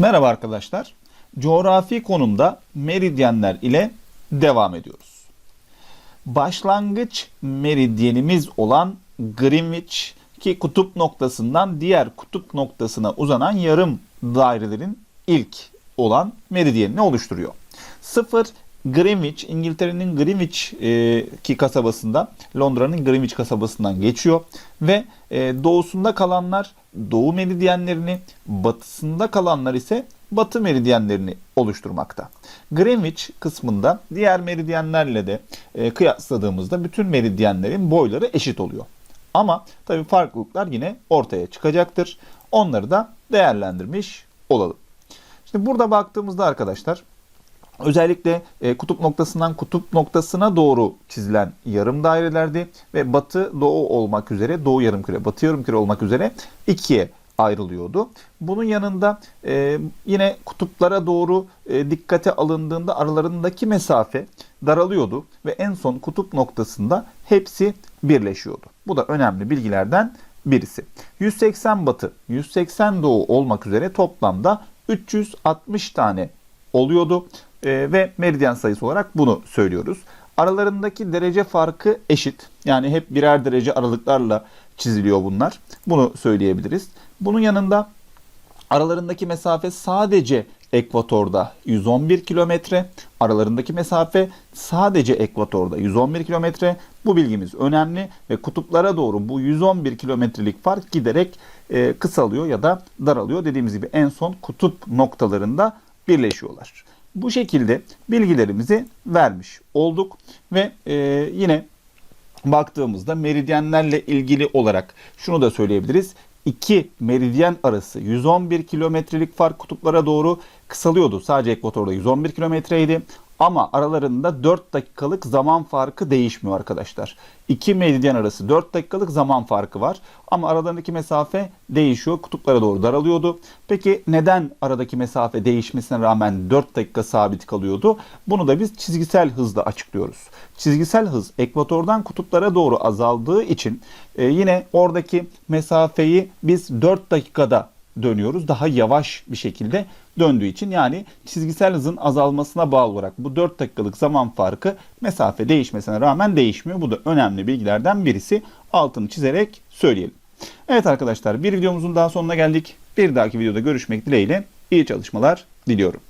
Merhaba arkadaşlar. Coğrafi konumda meridyenler ile devam ediyoruz. Başlangıç meridyenimiz olan Greenwich ki kutup noktasından diğer kutup noktasına uzanan yarım dairelerin ilk olan meridyenini oluşturuyor. 0 Greenwich, İngiltere'nin Greenwich e, ki kasabasında, Londra'nın Greenwich kasabasından geçiyor ve e, doğusunda kalanlar doğu meridyenlerini, batısında kalanlar ise batı meridyenlerini oluşturmakta. Greenwich kısmında diğer meridyenlerle de e, kıyasladığımızda bütün meridyenlerin boyları eşit oluyor. Ama tabii farklılıklar yine ortaya çıkacaktır. Onları da değerlendirmiş olalım. Şimdi burada baktığımızda arkadaşlar Özellikle e, kutup noktasından kutup noktasına doğru çizilen yarım dairelerdi ve batı doğu olmak üzere doğu yarımküre batı yarımküre olmak üzere ikiye ayrılıyordu. Bunun yanında e, yine kutuplara doğru e, dikkate alındığında aralarındaki mesafe daralıyordu ve en son kutup noktasında hepsi birleşiyordu. Bu da önemli bilgilerden birisi. 180 batı, 180 doğu olmak üzere toplamda 360 tane oluyordu e, ve meridyen sayısı olarak bunu söylüyoruz. Aralarındaki derece farkı eşit. Yani hep birer derece aralıklarla çiziliyor bunlar. Bunu söyleyebiliriz. Bunun yanında aralarındaki mesafe sadece ekvatorda 111 kilometre. Aralarındaki mesafe sadece ekvatorda 111 kilometre. Bu bilgimiz önemli ve kutuplara doğru bu 111 kilometrelik fark giderek e, kısalıyor ya da daralıyor. Dediğimiz gibi en son kutup noktalarında birleşiyorlar. Bu şekilde bilgilerimizi vermiş olduk ve e, yine baktığımızda meridyenlerle ilgili olarak şunu da söyleyebiliriz. İki meridyen arası 111 kilometrelik fark kutuplara doğru kısalıyordu. Sadece ekvatorda 111 kilometreydi. Ama aralarında 4 dakikalık zaman farkı değişmiyor arkadaşlar. İki meridyen arası 4 dakikalık zaman farkı var. Ama aralarındaki mesafe değişiyor. Kutuplara doğru daralıyordu. Peki neden aradaki mesafe değişmesine rağmen 4 dakika sabit kalıyordu? Bunu da biz çizgisel hızla açıklıyoruz. Çizgisel hız ekvatordan kutuplara doğru azaldığı için e, yine oradaki mesafeyi biz 4 dakikada dönüyoruz. Daha yavaş bir şekilde döndüğü için yani çizgisel hızın azalmasına bağlı olarak bu 4 dakikalık zaman farkı mesafe değişmesine rağmen değişmiyor. Bu da önemli bilgilerden birisi. Altını çizerek söyleyelim. Evet arkadaşlar bir videomuzun daha sonuna geldik. Bir dahaki videoda görüşmek dileğiyle iyi çalışmalar diliyorum.